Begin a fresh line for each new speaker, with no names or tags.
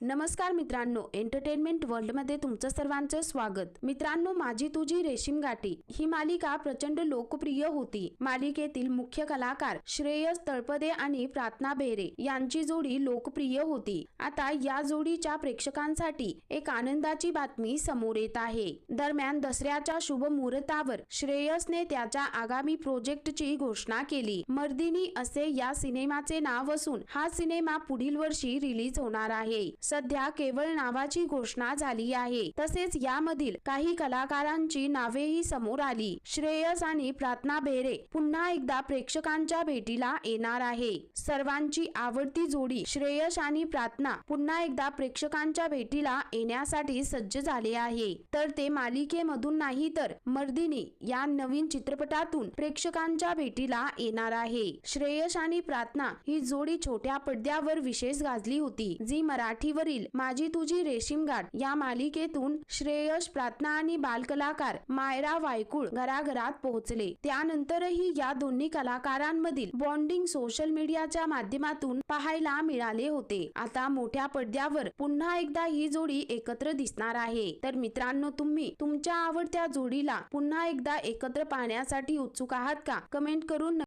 नमस्कार मित्रांनो एंटरटेनमेंट वर्ल्डमध्ये तुमचं सर्वांचं स्वागत. मित्रांनो माझी तुझी रेशीम गाठी. ही मालिका प्रचंड लोकप्रिय होती. मालिकेतील मुख्य कलाकार श्रेयस तळपदे आणि प्रार्थना बेहरे यांची जोडी लोकप्रिय होती. आता या जोडीच्या प्रेक्षकांसाठी एक आनंदाची बातमी समोर येत आहे. दरम्यान दसऱ्याच्या शुभ मुहूर्तावर श्रेयसने त्याच्या आगामी प्रोजेक्टची घोषणा केली. मर्दिनी असे या सिनेमाचे नाव असून हा सिनेमा पुढील वर्षी रिलीज होणार आहे. सध्या केवळ नावाची घोषणा झाली आहे. तसेच यामधील काही कलाकारांची नावेही समोर आली. श्रेयस आणि प्रार्थना बेरे पुन्हा एकदा प्रेक्षकांच्या भेटीला येणार आहे. सर्वांची आवडती जोडी श्रेयस आणि प्रार्थना पुन्हा एकदा प्रेक्षकांच्या भेटीला येण्यासाठी सज्ज झाले आहे. तर ते मालिकेमधून नाही तर मर्दिनी या नवीन चित्रपटातून प्रेक्षकांच्या भेटीला येणार आहे. श्रेयस आणि प्रार्थना ही जोडी छोट्या पडद्यावर विशेष गाजली होती जी मराठी मराठीवरील माझी तुझी रेशीम गाठ. या मालिकेतून श्रेयस प्रार्थना आणि बालकलाकार मायरा वायकुळ घराघरात पोहोचले. त्यानंतरही या दोन्ही कलाकारांमधील बॉन्डिंग सोशल मीडियाच्या माध्यमातून पाहायला मिळाले होते. आता मोठ्या पडद्यावर पुन्हा एकदा ही जोडी एकत्र दिसणार आहे. तर मित्रांनो तुम्ही तुमच्या आवडत्या जोडीला पुन्हा एकदा एकत्र पाहण्यासाठी उत्सुक आहात का? कमेंट करून